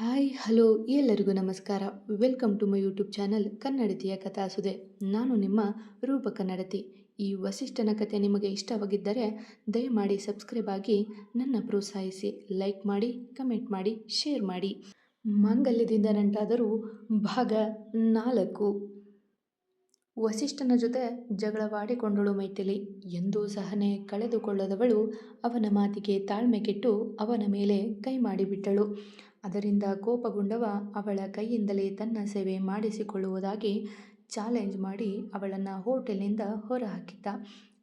Hi, hello, ಎಲ್ಲರಿಗೂ ನಮಸ್ಕಾರ. Welcome to my YouTube channel ಕನ್ನಡತಿಯ ಕಥಾಸುದೆ. ನಾನು ನಿಮ್ಮ ರೂಪ ಕನ್ನಡತಿ ಈ ವಸಿಷ್ಠನ ಕತೆ ನಿಮಗೆ ಇಷ್ಟವಾಗಿದ್ದರೆ ದಯಮಾಡಿ ಸಬ್ಸ್ಕ್ರೈಬ್ ಆಗಿ ನನ್ನ ಪ್ರೋತ್ಸಾಹಿಸಿ. ಲೈಕ್ ಮಾಡಿ, ಕಮೆಂಟ್ ಮಾಡಿ, ಶೇರ್ ಮಾಡಿ. ಮಾಂಗಲ್ಯದಿಂದ ನಂಟಾದರೂ ಭಾಗ ನಾಲ್ಕು. ವಸಿಷ್ಠನ ಜೊತೆ ಜಗಳವಾಡಿಕೊಂಡಳು ಮೈಥಿಲಿ. ಎಂದೂ ಸಹನೆ ಕಳೆದುಕೊಳ್ಳದವಳು ಅವನ ಮಾತಿಗೆ ತಾಳ್ಮೆ ಕೆಟ್ಟು ಅವನ ಮೇಲೆ ಕೈ ಮಾಡಿಬಿಟ್ಟಳು ಅದರಿಂದ ಕೋಪಗೊಂಡವ ಅವಳ ಕೈಯಿಂದಲೇ ತನ್ನ ಸೇವೆ ಮಾಡಿಸಿಕೊಳ್ಳುವುದಾಗಿ ಚಾಲೆಂಜ್ ಮಾಡಿ ಅವಳನ್ನು ಹೋಟೆಲ್ನಿಂದ ಹೊರಹಾಕಿದ್ದ.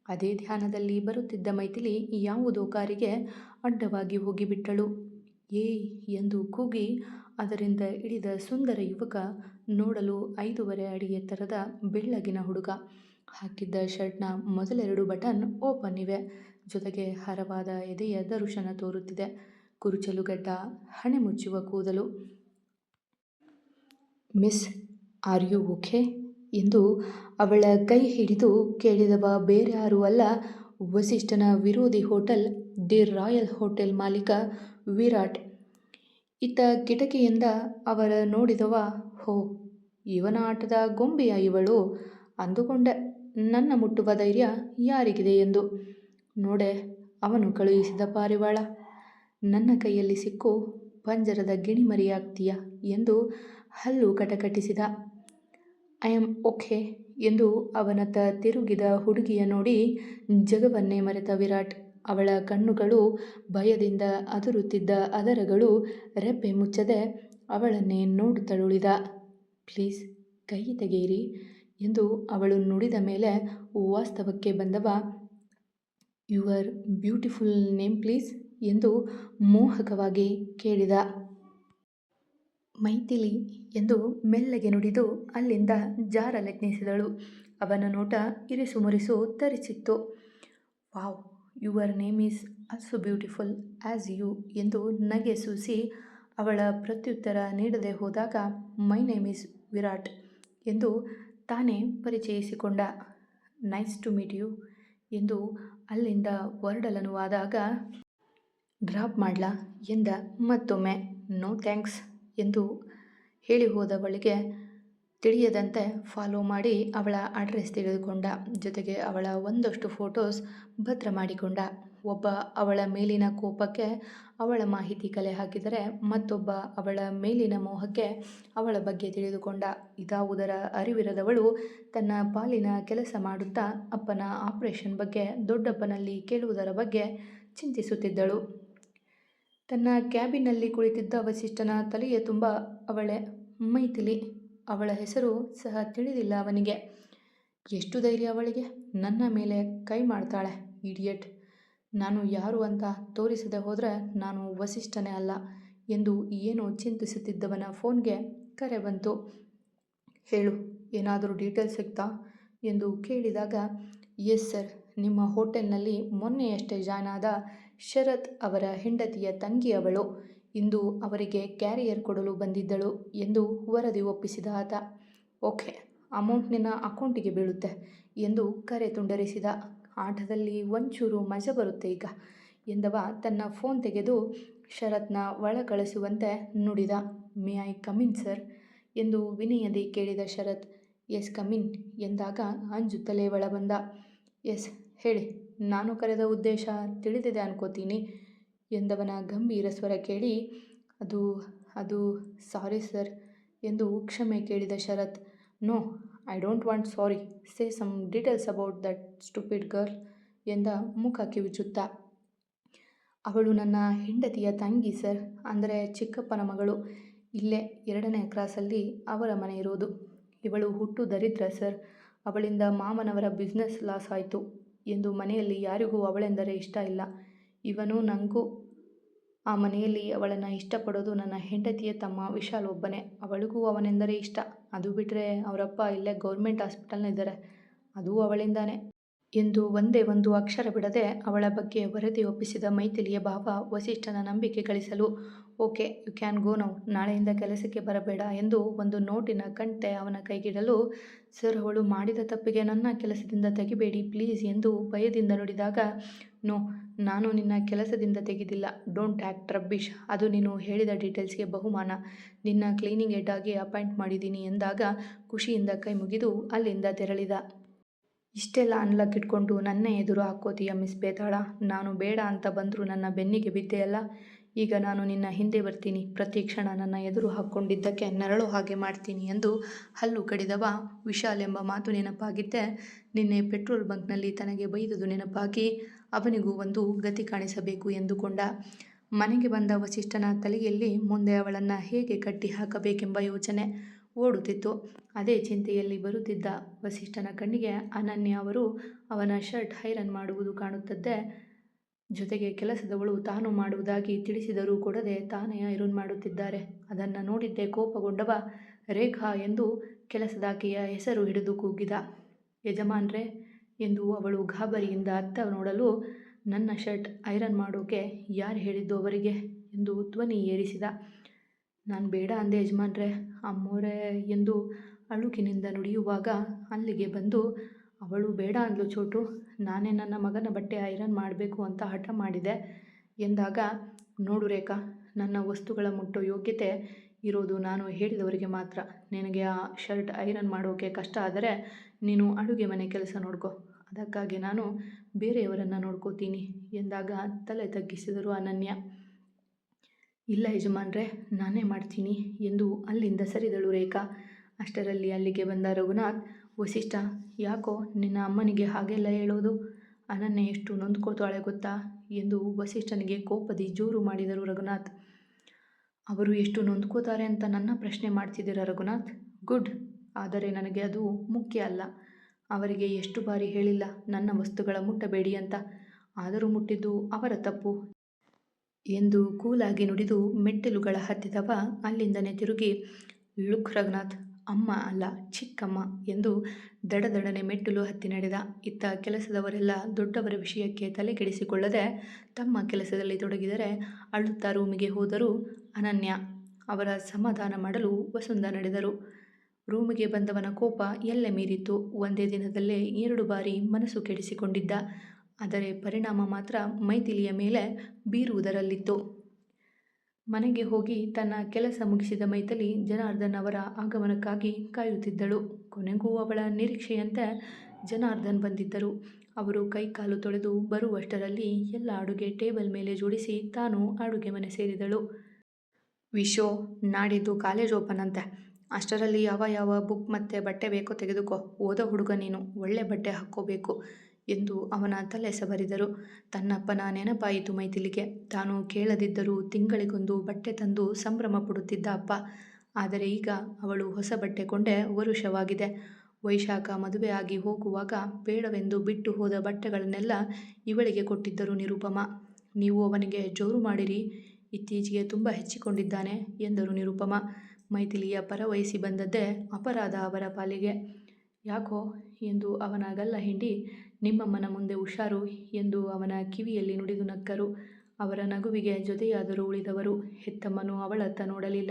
ಅದೇ ಧ್ಯಾನದಲ್ಲಿ ಬರುತ್ತಿದ್ದ ಮೈಥಿಲಿ ಯಾವುದೋ ಕಾರಿಗೆ ಅಡ್ಡವಾಗಿ ಹೋಗಿಬಿಟ್ಟಳು. ಏ ಎಂದು ಕೂಗಿ ಅದರಿಂದ ಇಳಿದ ಸುಂದರ ಯುವಕ ನೋಡಲು ಐದೂವರೆ ಅಡಿ ಎತ್ತರದ ಬೆಳ್ಳಗಿನ ಹುಡುಗ. ಹಾಕಿದ್ದ ಶರ್ಟ್ನ ಮೊದಲೆರಡು ಬಟನ್ ಓಪನ್ ಇವೆ. ಜೊತೆಗೆ ಹರವಾದ ಎದೆಯ ದರ್ಶನ ತೋರುತ್ತಿದೆ. ಕುರುಚಲು ಗಡ್ಡ ಹಣೆ ಮುಚ್ಚುವ ಕೂದಲು. ಮಿಸ್ ಆರ್ ಯು ಓಕೆ ಎಂದು ಅವಳ ಕೈ ಹಿಡಿದು ಕೇಳಿದವ ಬೇರೆ ಯಾರೂ ಅಲ್ಲ. ವಸಿಷ್ಠನ ವಿರೋಧಿ ಹೋಟೆಲ್ ದಿ ರಾಯಲ್ ಹೋಟೆಲ್ ಮಾಲೀಕ ವಿರಾಟ್. ಇತ್ತ ಕಿಟಕಿಯಿಂದ ಅವರ ನೋಡಿದವ, ಹೋ, ಇವನ ಆಟದ ಗೊಂಬೆಯ ಇವಳು. ಅಂದುಕೊಂಡೆ, ನನ್ನ ಮುಟ್ಟುವ ಧೈರ್ಯ ಯಾರಿಗಿದೆ ಎಂದು. ನೋಡೆ, ಅವನು ಕಳುಹಿಸಿದ ಪಾರಿವಾಳ. ನನ್ನ ಕೈಯಲ್ಲಿ ಸಿಕ್ಕು ಪಂಜರದ ಗಿಣಿಮರಿಯಾಗ್ತೀಯ ಎಂದು ಹಲ್ಲು ಕಟಕಟಿಸಿದ. ಐ ಆಮ್ ಓಕೆ ಎಂದು ಅವನತ್ತ ತಿರುಗಿದ ಹುಡುಗಿಯ ನೋಡಿ ಜಗವನ್ನೇ ಮರೆತ ವಿರಾಟ್. ಅವಳ ಕಣ್ಣುಗಳು ಭಯದಿಂದ ಅದುರುತ್ತಿದ್ದ ಅದರಗಳು ರೆಪ್ಪೆ ಮುಚ್ಚದೆ ಅವಳನ್ನೇ ನೋಡುತ್ತಳುಳಿದ ಪ್ಲೀಸ್ ಕೈ ತೆಗೆಯಿರಿ ಎಂದು ಅವಳು ನುಡಿದ ಮೇಲೆ ವಾಸ್ತವಕ್ಕೆ ಬಂದವ. ಯುವರ್ ಬ್ಯೂಟಿಫುಲ್ ನೇಮ್ ಪ್ಲೀಸ್ ಎಂದು ಮೋಹಕವಾಗಿ ಕೇಳಿದ. ಮೈಥಿಲಿ ಎಂದು ಮೆಲ್ಲಗೆ ನುಡಿದು ಅಲ್ಲಿಂದ ಜಾರಲೆತ್ನಿಸಿದಳು ಅವನ ನೋಟ ಇರಿಸು ಮುರಿಸು ತರಿಸಿತ್ತು. Wow your name is also beautiful as you ಎಂದು ನಗೆ ಸೂಸಿ ಅವಳ ಪ್ರತ್ಯುತ್ತರ ನೀಡದೆ ಹೋದಾಗ, ಮೈ ನೇಮ್ ಈಸ್ ವಿರಾಟ್ ಎಂದು ತಾನೇ ಪರಿಚಯಿಸಿಕೊಂಡ. ನೈಸ್ ಟು ಮೀಟ್ ಯು ಎಂದು ಅಲ್ಲಿಂದ ಹೊರಡಲನುವಾದಾಗ ಡ್ರಾಪ್ ಮಾಡ್ಲಾ ಎಂದ ಮತ್ತೊಮ್ಮೆ, ನೋ ಥ್ಯಾಂಕ್ಸ್ ಎಂದು ಹೇಳಿ ಹೋದವಳಿಗೆ ತಿಳಿಯದಂತೆ ಫಾಲೋ ಮಾಡಿ ಅವಳ ಅಡ್ರೆಸ್ ತಿಳಿದುಕೊಂಡ ಜೊತೆಗೆ ಅವಳ ಒಂದಷ್ಟು ಫೋಟೋಸ್ ಭದ್ರ ಮಾಡಿಕೊಂಡ. ಒಬ್ಬ ಅವಳ ಮೇಲಿನ ಕೋಪಕ್ಕೆ ಅವಳ ಮಾಹಿತಿ ಕಲೆ ಹಾಕಿದರೆ ಮತ್ತೊಬ್ಬ ಅವಳ ಮೇಲಿನ ಮೋಹಕ್ಕೆ ಅವಳ ಬಗ್ಗೆ ತಿಳಿದುಕೊಂಡ. ಇದಾವುದರ ಅರಿವಿರದವಳು ತನ್ನ ಪಾಲಿನ ಕೆಲಸ ಮಾಡುತ್ತಾ ಅಪ್ಪನ ಆಪರೇಷನ್ ಬಗ್ಗೆ ದೊಡ್ಡಪ್ಪನಲ್ಲಿ ಕೇಳುವುದರ ಬಗ್ಗೆ ಚಿಂತಿಸುತ್ತಿದ್ದಳು. ತನ್ನ ಕ್ಯಾಬಿನಲ್ಲಿ ಕುಳಿತಿದ್ದ ವಸಿಷ್ಠನ ತಲೆಯ ತುಂಬ ಅವಳೆ ಮೈತಿಲಿ ಅವಳ ಹೆಸರು ಸಹ ತಿಳಿದಿಲ್ಲ ಅವನಿಗೆ. ಎಷ್ಟು ಧೈರ್ಯ ಅವಳಿಗೆ? ನನ್ನ ಮೇಲೆ ಕೈ ಮಾಡ್ತಾಳೆ, ಇಡಿಯಟ್. ನಾನು ಯಾರು ಅಂತ ತೋರಿಸದೆ ಹೋದರೆ ನಾನು ವಸಿಷ್ಠನೇ ಅಲ್ಲ ಎಂದು ಏನೋ ಚಿಂತಿಸುತ್ತಿದ್ದವನ ಫೋನ್ಗೆ ಕರೆ ಬಂತು. ಹೇಳು, ಏನಾದರೂ ಡೀಟೇಲ್ಸ್ ಸಿಗ್ತಾ? ಎಂದು ಕೇಳಿದಾಗ, ಎಸ್ ಸರ್ ನಿಮ್ಮ ಹೋಟೆಲ್ನಲ್ಲಿ ಮೊನ್ನೆಯಷ್ಟೇ ಜಾಯ್ನ್ ಆದ ಶರತ್ ಅವರ ಹೆಂಡತಿಯ ತಂಗಿಯವಳು ಇಂದು ಅವರಿಗೆ ಕ್ಯಾರಿಯರ್ ಕೊಡಲು ಬಂದಿದ್ದಳು ಎಂದು ವರದಿ ಒಪ್ಪಿಸಿದ ಆತ. ಓಕೆ, ಅಮೌಂಟ್ ನಿನ್ನ ಅಕೌಂಟಿಗೆ ಬೀಳುತ್ತೆ ಎಂದು ಕರೆ ತುಂಡರಿಸಿದ ಆಟದಲ್ಲಿ ಒಂಚೂರು ಮಜ ಬರುತ್ತೆ ಈಗ ಎಂದವ ತನ್ನ ಫೋನ್ ತೆಗೆದು ಶರತ್ನ ಒಳ ಕಳಿಸುವಂತೆ ನುಡಿದ. ಮೇ ಐ ಕಮಿನ್ ಸರ್ ಎಂದು ವಿನಯದಿ ಕೇಳಿದ ಶರತ್. ಎಸ್ ಕಮಿನ್ ಎಂದಾಗ ಅಂಜುತ್ತಲೇ ಒಳಬಂದ. ಎಸ್ ಹೇಳಿ, ನಾನು ಕರೆದ ಉದ್ದೇಶ ತಿಳಿದಿದೆ ಅನ್ಕೋತೀನಿ ಎಂದವನ ಗಂಭೀರ ಸ್ವರ ಕೇಳಿ, ಅದು ಅದು ಸಾರಿ ಸರ್ ಎಂದು ಕ್ಷಮೆ ಕೇಳಿದ Sharath no I don't want sorry say some details about that stupid girl ಎಂದ ಮುಖ ಕಿವಿಚುತ್ತಾ. ಅವಳು ನನ್ನ ಹೆಂಡತಿಯ ತಂಗಿ ಸರ್ ಅಂದರೆ ಚಿಕ್ಕಪ್ಪನ ಮಗಳು. ಇಲ್ಲೇ ಎರಡನೇ ಕ್ರಾಸಲ್ಲಿ ಅವರ ಮನೆ ಇರೋದು. ಇವಳು ಹುಟ್ಟು ದರಿದ್ರ ಸರ್ ಅವಳಿಂದ ಮಾಮನವರ ಬಿಸ್ನೆಸ್ ಲಾಸ್ ಆಯಿತು. ಎಂದು ಮನೆಯಲ್ಲಿ ಯಾರಿಗೂ ಅವಳೆಂದರೆ ಇಷ್ಟ ಇಲ್ಲ. ಇವನು ನನಗೂ ಆ ಮನೆಯಲ್ಲಿ ಅವಳನ್ನು ಇಷ್ಟಪಡೋದು ನನ್ನ ಹೆಂಡತಿಯ ತಮ್ಮ ವಿಶಾಲ್ ಒಬ್ಬನೇ. ಅವಳಿಗೂ ಅವನೆಂದರೆ ಇಷ್ಟ. ಅದು ಬಿಟ್ಟರೆ ಅವರಪ್ಪ ಇಲ್ಲೇ ಗೌರ್ಮೆಂಟ್ ಹಾಸ್ಪಿಟಲ್ನಿದ್ದಾರೆ ಅದು ಅವಳಿಂದಾನೆ. ಎಂದು ಒಂದೇ ಒಂದು ಅಕ್ಷರ ಬಿಡದೆ ಅವಳ ಬಗ್ಗೆ ವರದಿ ಒಪ್ಪಿಸಿದ ಮೈಥಿಲಿಯ ಭಾವ ವಸಿಷ್ಠನ ನಂಬಿಕೆ ಗಳಿಸಲು, okay, you can go now, ನಾಳೆಯಿಂದ ಕೆಲಸಕ್ಕೆ ಬರಬೇಡ ಎಂದು ಒಂದು ನೋಟಿನ ಕಂಟೆ ಅವನ ಕೈಗಿಡಲು, ಸರ್, ಅವಳು ಮಾಡಿದ ತಪ್ಪಿಗೆ ನನ್ನ ಕೆಲಸದಿಂದ ತೆಗಿಬೇಡಿ, ಪ್ಲೀಸ್ ಎಂದು ಭಯದಿಂದ ನುಡಿದಾಗ, ನೋ, ನಾನು ನಿನ್ನ ಕೆಲಸದಿಂದ ತೆಗೆದಿಲ್ಲ, ಡೋಂಟ್ ಆ್ಯಕ್ಟ್ ರಬ್ಬಿಶ್ ಅದು ನೀನು ಹೇಳಿದ ಡೀಟೇಲ್ಸ್ಗೆ ಬಹುಮಾನ, ನಿನ್ನ ಕ್ಲೀನಿಂಗ್ ಹೆಡ್ ಆಗಿ ಅಪಾಯಿಂಟ್ ಮಾಡಿದ್ದೀನಿ ಎಂದಾಗ ಖುಷಿಯಿಂದ ಕೈ ಮುಗಿದು ಅಲ್ಲಿಂದ ತೆರಳಿದ. ಇಷ್ಟೆಲ್ಲ ಅನ್ಲಕ್ ಇಟ್ಕೊಂಡು ನನ್ನ ಎದುರು ಹಾಕೋತೀಯ ಮಿಸ್ ಬೇತಾಳ? ನಾನು ಬೇಡ ಅಂತ ಬಂದರೂ ನನ್ನ ಬೆನ್ನಿಗೆ ಬಿದ್ದೆಯಲ್ಲ ಈಗ ನಾನು ನಿನ್ನ ಹಿಂದೆ ಬರ್ತೀನಿ. ಪ್ರತಿ ಕ್ಷಣ ನನ್ನ ಎದುರು ಹಾಕ್ಕೊಂಡಿದ್ದಕ್ಕೆ ನರಳು ಹಾಗೆ ಮಾಡ್ತೀನಿ ಎಂದು ಹಲ್ಲು ಕಡಿದವ ವಿಶಾಲ್ ಎಂಬ ಮಾತು ನೆನಪಾಗಿದ್ದೆ. ನಿನ್ನೆ ಪೆಟ್ರೋಲ್ ಬಂಕ್ನಲ್ಲಿ ತನಗೆ ಬೈದುದು ನೆನಪಾಗಿ ಅವನಿಗೂ ಒಂದು ಗತಿ ಕಾಣಿಸಬೇಕು ಎಂದುಕೊಂಡ. ಮನೆಗೆ ಬಂದ ವಸಿಷ್ಠನ ತಲೆಯಲ್ಲಿ ಮುಂದೆ ಅವಳನ್ನು ಹೇಗೆ ಕಟ್ಟಿ ಹಾಕಬೇಕೆಂಬ ಯೋಚನೆ. ಓಡುತ್ತಿತ್ತು. ಅದೇ ಚಿಂತೆಯಲ್ಲಿ ಬರುತ್ತಿದ್ದ ವಸಿಷ್ಠನ ಕಣ್ಣಿಗೆ ಅನನ್ಯ ಅವರು ಅವನ ಶರ್ಟ್ ಐರನ್ ಮಾಡುವುದು ಕಾಣುತ್ತದೆ ಜೊತೆಗೆ ಕೆಲಸದವಳು ತಾನು ಮಾಡುವುದಾಗಿ ತಿಳಿಸಿದರೂ ಕೊಡದೆ ತಾನೇ ಐರನ್ ಮಾಡುತ್ತಿದ್ದಾರೆ. ಅದನ್ನು ನೋಡಿದ್ದೇ ಕೋಪಗೊಂಡವ ರೇಖಾ ಎಂದು ಕೆಲಸದಾಕೆಯ ಹೆಸರು ಹಿಡಿದು ಕೂಗಿದ. ಯಜಮಾನ್ರೆ ಎಂದು ಅವಳು ಗಾಬರಿಯಿಂದ ಅತ್ತ ನೋಡಲು ನನ್ನ ಶರ್ಟ್ ಐರನ್ ಮಾಡೋಕೆ ಯಾರು ಹೇಳಿದ್ದು ಅವರಿಗೆ? ಎಂದು ಧ್ವನಿ ಏರಿಸಿದ. ನಾನು ಬೇಡ ಅಂದೆ ಯಜಮಾನ್ರೆ. ಅಮ್ಮೋರೆ ಎಂದು ಅಳುಕಿನಿಂದ ನುಡಿಯುವಾಗ ಅಲ್ಲಿಗೆ ಬಂದು, ಅವಳು ಬೇಡ ಅಂದ್ಲು ಚೋಟು. ನಾನೇ ನನ್ನ ಮಗನ ಬಟ್ಟೆ ಐರನ್ ಮಾಡಬೇಕು ಅಂತ ಹಠ ಮಾಡಿದೆ. ಎಂದಾಗ, ನೋಡು ರೇಖಾ, ನನ್ನ ವಸ್ತುಗಳ ಮುಟ್ಟೋ ಯೋಗ್ಯತೆ ಇರೋದು ನಾನು ಹೇಳಿದವರಿಗೆ ಮಾತ್ರ. ನಿನಗೆ ಆ ಶರ್ಟ್ ಐರನ್ ಮಾಡೋಕೆ ಕಷ್ಟ ಆದರೆ ನೀನು ಅಡುಗೆ ಮನೆ ಕೆಲಸ ನೋಡ್ಕೋ. ಅದಕ್ಕಾಗಿ ನಾನು ಬೇರೆಯವರನ್ನು ನೋಡ್ಕೋತೀನಿ. ಎಂದಾಗ ತಲೆ ತಗ್ಗಿಸಿದರು ಅನನ್ಯ. ಇಲ್ಲ ಯಜಮಾನ್ರೆ, ನಾನೇ ಮಾಡ್ತೀನಿ ಎಂದು ಅಲ್ಲಿಂದ ಸರಿದಳು ರೇಖಾ. ಅಷ್ಟರಲ್ಲಿ ಅಲ್ಲಿಗೆ ಬಂದ ರಘುನಾಥ್, ವಸಿಷ್ಠ, ಯಾಕೋ ನಿನ್ನ ಅಮ್ಮನಿಗೆ ಹಾಗೆಲ್ಲ ಹೇಳೋದು? ಅನನ್ಯ ಎಷ್ಟು ನೊಂದ್ಕೋತಾಳೆ ಗೊತ್ತಾ? ಎಂದು ವಸಿಷ್ಠನಿಗೆ ಕೋಪದಿ ಜೋರು ಮಾಡಿದರು ರಘುನಾಥ್. ಅವರು ಎಷ್ಟು ನೊಂದ್ಕೋತಾರೆ ಅಂತ ನನ್ನ ಪ್ರಶ್ನೆ ಮಾಡ್ತಿದ್ದೀರಾ ರಘುನಾಥ್? ಗುಡ್. ಆದರೆ ನನಗೆ ಅದು ಮುಖ್ಯ ಅಲ್ಲ. ಅವರಿಗೆ ಎಷ್ಟು ಬಾರಿ ಹೇಳಿಲ್ಲ, ನನ್ನ ವಸ್ತುಗಳ ಮುಟ್ಟಬೇಡಿ ಅಂತ. ಆದರೂ ಮುಟ್ಟಿದ್ದು ಅವರ ತಪ್ಪು. ಎಂದು ಕೂಲಾಗಿ ನುಡಿದು ಮೆಟ್ಟಿಲುಗಳ ಹತ್ತಿದವ ಅಲ್ಲಿಂದನೇ ತಿರುಗಿ, ಲುಕ್ ರಘುನಾಥ್ ಅಮ್ಮ ಅಲ್ಲ, ಚಿಕ್ಕಮ್ಮ ಎಂದು ದಡದಡನೆ ಮೆಟ್ಟಿಲು ಹತ್ತಿ ನಡೆದ. ಇತ್ತ ಕೆಲಸದವರೆಲ್ಲ ದೊಡ್ಡವರ ವಿಷಯಕ್ಕೆ ತಲೆ ಕೆಡಿಸಿಕೊಳ್ಳದೆ ತಮ್ಮ ಕೆಲಸದಲ್ಲಿ ತೊಡಗಿದರೆ ಅಳುತ್ತಾ ರೂಮಿಗೆ ಹೋದರೂ ಅನನ್ಯ. ಅವರ ಸಮಾಧಾನ ಮಾಡಲು ವಸುಂಧ ನಡೆದರು. ರೂಮಿಗೆ ಬಂದವನ ಕೋಪ ಎಲ್ಲೆ ಮೀರಿತ್ತು. ಒಂದೇ ದಿನದಲ್ಲೇ ಎರಡು ಬಾರಿ ಮನಸ್ಸು ಕೆಡಿಸಿಕೊಂಡಿದ್ದ. ಆದರೆ ಪರಿಣಾಮ ಮಾತ್ರ ಮೈಥಿಲಿಯ ಮೇಲೆ ಬೀರುವುದರಲ್ಲಿತ್ತು. ಮನೆಗೆ ಹೋಗಿ ತನ್ನ ಕೆಲಸ ಮುಗಿಸಿದ ಮೈಥಿಲಿ ಜನಾರ್ದನ್ ಅವರ ಆಗಮನಕ್ಕಾಗಿ ಕಾಯುತ್ತಿದ್ದಳು. ಕೊನೆಗೂ ಅವಳ ನಿರೀಕ್ಷೆಯಂತೆ ಜನಾರ್ದನ್ ಬಂದಿದ್ದರು. ಅವರು ಕೈಕಾಲು ತೊಳೆದು ಬರುವಷ್ಟರಲ್ಲಿ ಎಲ್ಲ ಅಡುಗೆ ಟೇಬಲ್ ಮೇಲೆ ಜೋಡಿಸಿ ತಾನು ಅಡುಗೆ ಮನೆ ಸೇರಿದಳು. ವಿಶೋ, ನಾಡಿದ್ದು ಕಾಲೇಜ್ ಓಪನ್ ಅಂತೆ. ಅಷ್ಟರಲ್ಲಿ ಯಾವ ಯಾವ ಬುಕ್ ಮತ್ತು ಬಟ್ಟೆ ಬೇಕೋ ತೆಗೆದುಕೋ. ಓದೋ ಹುಡುಗ ನೀನು. ಒಳ್ಳೆ ಬಟ್ಟೆ ಹಾಕ್ಕೋಬೇಕು. ಎಂದು ಅವನ ತಲೆ ಸವರಿದರು ತನ್ನಪ್ಪನ ನೆನಪಾಯಿತು ಮೈಥಿಲಿಗೆ. ತಾನು ಕೇಳದಿದ್ದರೂ ತಿಂಗಳಿಗೊಂದು ಬಟ್ಟೆ ತಂದು ಸಂಭ್ರಮ ಪಡುತ್ತಿದ್ದ ಅಪ್ಪ. ಆದರೆ ಈಗ ಅವಳು ಹೊಸ ಬಟ್ಟೆ ಕೊಂಡೆ ವರುಷವಾಗಿದೆ. ವೈಶಾಖ ಮದುವೆ ಆಗಿ ಹೋಗುವಾಗ ಬೇಡವೆಂದು ಬಿಟ್ಟು ಹೋದ ಬಟ್ಟೆಗಳನ್ನೆಲ್ಲ ಇವಳಿಗೆ ಕೊಟ್ಟಿದ್ದರು ನಿರುಪಮ. ನೀವು ಅವನಿಗೆ ಜೋರು ಮಾಡಿರಿ. ಇತ್ತೀಚೆಗೆ ತುಂಬ ಹೆಚ್ಚಿಕೊಂಡಿದ್ದಾನೆ ಎಂದರು ನಿರುಪಮ. ಮೈಥಿಲಿಯ ಪರವಹಿಸಿ ಬಂದದ್ದೇ ಅಪರಾಧ ಅವರ ಪಾಲಿಗೆ. ಯಾಕೋ ಎಂದು ಅವನ ಗಲ್ಲ ಹಿಂಡಿ ನಿಮ್ಮಮ್ಮನ ಮುಂದೆ ಹುಷಾರು ಎಂದು ಅವನ ಕಿವಿಯಲ್ಲಿ ನುಡಿದು ನಕ್ಕರು. ಅವರ ನಗುವಿಗೆ ಜೊತೆಯಾದರೂ ಉಳಿದವರು. ಹೆತ್ತಮ್ಮನು ಅವಳತ್ತ ನೋಡಲಿಲ್ಲ.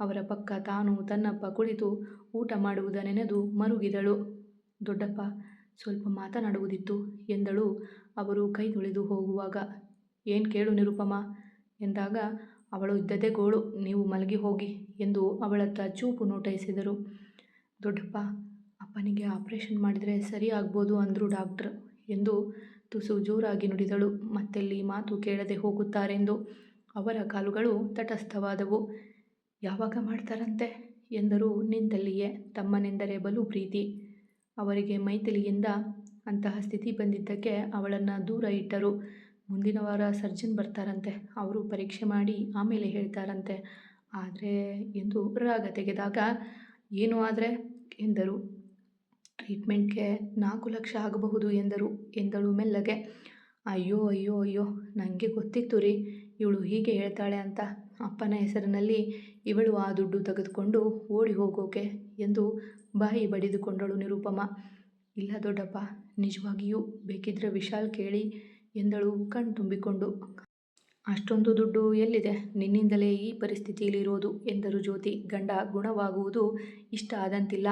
ಅವರ ಪಕ್ಕ ತಾನು ತನ್ನಪ್ಪ ಕುಳಿತು ಊಟ ಮಾಡುವುದ ನೆನೆದು ಮರುಗಿದಳು. ದೊಡ್ಡಪ್ಪ, ಸ್ವಲ್ಪ ಮಾತನಾಡುವುದಿತ್ತು ಎಂದಳು. ಅವರು ಕೈ ತುಳಿದು ಹೋಗುವಾಗ, ಏನು ಕೇಳು ನಿರುಪಮ ಎಂದಾಗ, ಅವಳು ಇದ್ದದೇ ಗೋಳು, ನೀವು ಮಲಗಿ ಹೋಗಿ ಎಂದು ಅವಳತ್ತ ಚೂಪು ನೋಟೈಸಿದರು. ದೊಡ್ಡಪ್ಪ ಅಪ್ಪನಿಗೆ ಆಪರೇಷನ್ ಮಾಡಿದರೆ ಸರಿ ಆಗ್ಬೋದು ಅಂದರು ಡಾಕ್ಟ್ರ್ ಎಂದು ತುಸು ಜೋರಾಗಿ ನುಡಿದಳು. ಮತ್ತೆಲ್ಲಿ ಮಾತು ಕೇಳದೆ ಹೋಗುತ್ತಾರೆಂದು ಅವರ ಕಾಲುಗಳು ತಟಸ್ಥವಾದವು. ಯಾವಾಗ ಮಾಡ್ತಾರಂತೆ? ಎಂದರು ನಿಂತಲ್ಲಿಯೇ ತಮ್ಮನೆಂದರೆ ಬಲು ಪ್ರೀತಿ. ಅವರಿಗೆ ಮೈಥಿಲಿಯಿಂದ ಅಂತಹ ಸ್ಥಿತಿ ಬಂದಿದ್ದಕ್ಕೆ ಅವಳನ್ನು ದೂರ ಇಟ್ಟರು. ಮುಂದಿನ ವಾರ ಸರ್ಜನ್ ಬರ್ತಾರಂತೆ. ಅವರು ಪರೀಕ್ಷೆ ಮಾಡಿ ಆಮೇಲೆ ಹೇಳ್ತಾರಂತೆ. ಆದರೆ ಎಂದು ರಾಗ ತೆಗೆದಾಗ, ಏನು ಆದರೆ? ಎಂದರು. ಟ್ರೀಟ್ಮೆಂಟ್ಗೆ ನಾಲ್ಕು ಲಕ್ಷ ಆಗಬಹುದು ಎಂದರು, ಎಂದಳು ಮೆಲ್ಲಗೆ. ಅಯ್ಯೋ ಅಯ್ಯೋ ಅಯ್ಯೋ ನನಗೆ ಗೊತ್ತಿತ್ತು ರೀ, ಇವಳು ಹೀಗೆ ಹೇಳ್ತಾಳೆ ಅಂತ. ಅಪ್ಪನ ಹೆಸರಿನಲ್ಲಿ ಇವಳು ಆ ದುಡ್ಡು ತೆಗೆದುಕೊಂಡು ಓಡಿ ಹೋಗೋಕೆ ಎಂದು ಬಾಯಿ ಬಡಿದುಕೊಂಡಳು ನಿರುಪಮ. ಇಲ್ಲ ದೊಡ್ಡಪ್ಪ, ನಿಜವಾಗಿಯೂ ಬೇಕಿದ್ರೆ ವಿಶಾಲ್ ಕೇಳಿ ಎಂದಳು ಕಣ್ ತುಂಬಿಕೊಂಡು. ಅಷ್ಟೊಂದು ದುಡ್ಡು ಎಲ್ಲಿದೆ? ನಿನ್ನಿಂದಲೇ ಈ ಪರಿಸ್ಥಿತಿಯಲ್ಲಿರೋದು, ಎಂದರು ಜ್ಯೋತಿ. ಗಂಡ ಗುಣವಾಗುವುದು ಇಷ್ಟ ಆದಂತಿಲ್ಲ.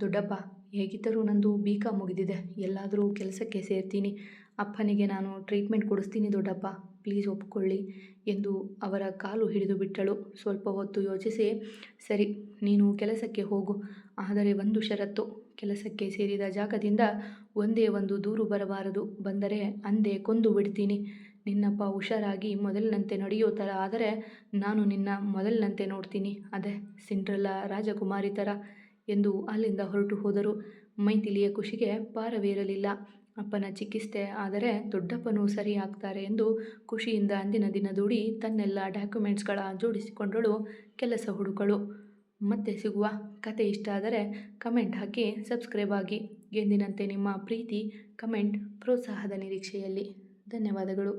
ದೊಡ್ಡಪ್ಪ ಹೇಗಿದ್ದರೂ ನಂದು ಬಿ ಕಾಮ್ ಮುಗಿದಿದೆ. ಎಲ್ಲಾದರೂ ಕೆಲಸಕ್ಕೆ ಸೇರ್ತೀನಿ. ಅಪ್ಪನಿಗೆ ನಾನು ಟ್ರೀಟ್ಮೆಂಟ್ ಕೊಡಿಸ್ತೀನಿ ದೊಡ್ಡಪ್ಪ. ಪ್ಲೀಸ್ ಒಪ್ಕೊಳ್ಳಿ ಎಂದು ಅವರ ಕಾಲು ಹಿಡಿದು ಬಿಟ್ಟಳು. ಸ್ವಲ್ಪ ಹೊತ್ತು ಯೋಚಿಸಿ, ಸರಿ, ನೀನು ಕೆಲಸಕ್ಕೆ ಹೋಗು. ಆದರೆ ಒಂದು ಷರತ್ತು. ಕೆಲಸಕ್ಕೆ ಸೇರಿದ ಜಾಗದಿಂದ ಒಂದೇ ಒಂದು ದೂರು ಬರಬಾರದು. ಬಂದರೆ ಅಂದೇ ಕೊಂದು ಬಿಡ್ತೀನಿ. ನಿನ್ನಪ್ಪ ಹುಷಾರಾಗಿ ಮೊದಲಿನಂತೆ ನಡೆಯೋ ಥರ ಆದರೆ ನಾನು ನಿನ್ನ ಮೊದಲಿನಂತೆ ನೋಡ್ತೀನಿ. ಅದೇ, ಸಿಂಡ್ರಲ್ಲ ರಾಜಕುಮಾರಿ ಥರ. ಎಂದು ಅಲ್ಲಿಂದ ಹೊರಟು ಹೋದರು. ಮೈಥಿಲಿಯ ಖುಷಿಗೆ ಪಾರವೇರಲಿಲ್ಲ ಅಪ್ಪನ ಚಿಕಿತ್ಸೆ ಆದರೆ ದೊಡ್ಡಪ್ಪನೂ ಸರಿ ಆಗ್ತಾರೆ ಎಂದು ಖುಷಿಯಿಂದ ಅಂದಿನ ದಿನ ದೂಡಿ ತನ್ನೆಲ್ಲ ಡಾಕ್ಯುಮೆಂಟ್ಸ್ಗಳ ಜೋಡಿಸಿಕೊಂಡಳು ಕೆಲಸ ಹುಡುಕಳು ಮತ್ತೆ ಸಿಗುವ ಕತೆ ಇಷ್ಟ ಆದರೆ ಕಮೆಂಟ್ ಹಾಕಿ ಸಬ್ಸ್ಕ್ರೈಬ್ ಆಗಿ. ಎಂದಿನಂತೆ ನಿಮ್ಮ ಪ್ರೀತಿ ಕಮೆಂಟ್ ಪ್ರೋತ್ಸಾಹದ ನಿರೀಕ್ಷೆಯಲ್ಲಿ. ಧನ್ಯವಾದಗಳು.